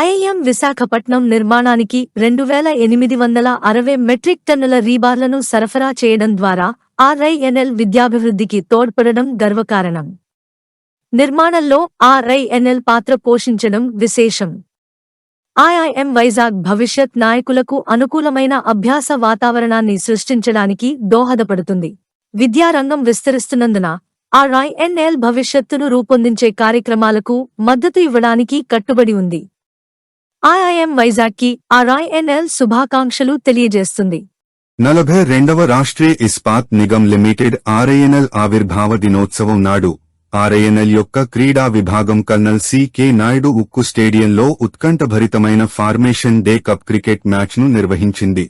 IIM Visakhapatnam నిర్మాణానికి రెండు వేల ఎనిమిది వందల అరవై మెట్రిక్ టన్నుల రీబార్లను సరఫరా చేయడం ద్వారా ఆర్ఐఎన్ఎల్ విద్యాభివృద్ధికి తోడ్పడడం గర్వకారణం. నిర్మాణంలో ఆర్ఐఎన్ఎల్ పాత్ర పోషించడం విశేషం. ఐఐఎం వైజాగ్ భవిష్యత్ నాయకులకు అనుకూలమైన అభ్యాస వాతావరణాన్ని సృష్టించడానికి దోహదపడుతుంది. విద్యారంగం విస్తరిస్తున్నందున ఆర్ఐఎన్ఎల్ భవిష్యత్తును రూపొందించే కార్యక్రమాలకు మద్దతు ఇవ్వడానికి కట్టుబడి ఉంది. ఐఐఎం వైజాగ్కి ఆర్ఐఎన్ఎల్ శుభాకాంక్షలు తెలియజేస్తుంది నలభై రెండవ రాష్ట్రీయ ఇస్పాత్ నిగమ్ లిమిటెడ్ ఆర్ఐఎన్ఎల్ ఆవిర్భావ దినోత్సవం నాడు ఆర్ఐఎన్ఎల్ యొక్క క్రీడా విభాగం కర్నల్ సి.కె. నాయుడు ఉక్కు స్టేడియంలో ఉత్కంఠభరితమైన ఫార్మేషన్ డే కప్ క్రికెట్ మ్యాచ్ను నిర్వహించింది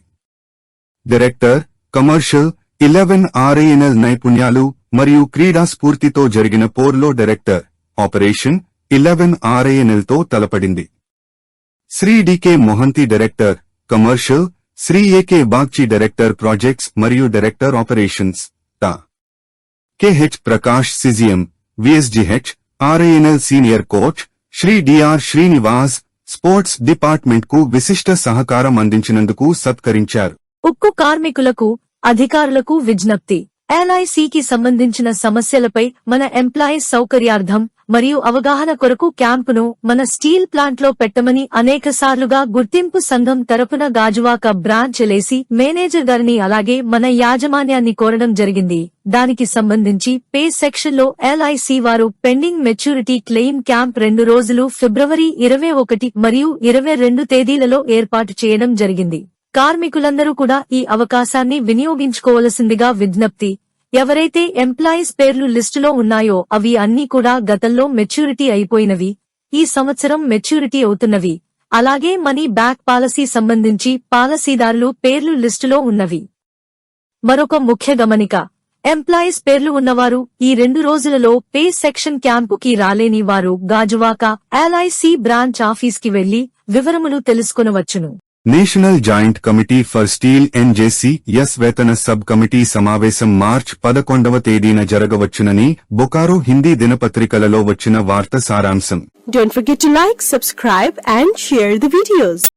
డైరెక్టర్ కమర్షియల్ ఇలెవెన్ ఆర్ఐఎన్ఎల్ నైపుణ్యాలు మరియు క్రీడా స్ఫూర్తితో జరిగిన పోర్లో డైరెక్టర్ ఆపరేషన్ ఇలెవెన్ ఆర్ఐఎన్ఎల్తో తలపడింది Shri D K Mohanty director commercial Shri A K Bagchi director projects మరియు డైరెక్టర్ ఆపరేషన్స్ తా K H Prakash CGM VSGH RINL senior coach Shri D R Srinivas sports డిపార్ట్మెంట్కు విశిష్ట సహకారం అందించినందుకు సత్కరించారు. ఉక్కు కార్మికులకు అధికారులకు విజ్ఞప్తి. ఎల్ఐసికి సంబంధించిన సమస్యలపై మన ఎంప్లాయీస్ సౌకర్యార్థం మరియు అవగాహన కొరకు క్యాంపును మన స్టీల్ ప్లాంట్లో పెట్టమని అనేకసార్లుగా గుర్తింపు సంఘం తరపున గాజువాక బ్రాంచ్ లేసి మేనేజర్ గారిని అలాగే మన యాజమాన్యాన్ని కోరడం జరిగింది. దానికి సంబంధించి పే సెక్షన్లో ఎల్ఐసి వారు పెండింగ్ మెచ్యూరిటీ క్లెయిమ్ క్యాంప్ రెండు రోజులు ఫిబ్రవరి ఇరవై ఒకటి మరియు ఇరవై రెండు తేదీలలో ఏర్పాటు చేయడం జరిగింది. కార్మికులందరూ కూడా ఈ అవకాశాన్ని వినియోగించుకోవలసిందిగా విజ్ఞప్తి ఎవరైతే ఎంప్లాయీస్ పేర్లు లిస్టులో ఉన్నాయో అవి అన్నీ కూడా గతంలో మెచ్యూరిటీ అయిపోయినవి. ఈ సంవత్సరం మెచ్యూరిటీ అవుతున్నవి. అలాగే మనీ బ్యాక్ పాలసీ సంబంధించి పాలసీదారులు పేర్లు లిస్టులో ఉన్నవి. మరొక ముఖ్య గమనిక. ఎంప్లాయీస్ పేర్లు ఉన్నవారు ఈ రెండు రోజులలో పే సెక్షన్ క్యాంపుకి రాలేని వారు గాజువాక ఎల్ఐసి బ్రాంచ్ ఆఫీస్కి వెళ్ళి వివరములు తెలుసుకొనవచ్చును. National joint committee for steel NJC S వేతన సబ్ కమిటీ సమావేశం మార్చ్ పదకొండవ తేదీన జరగవచ్చునని బొకారో హిందీ దినపత్రికలలో వచ్చిన వార్త సారాంశం Don't forget to like, subscribe and share the videos.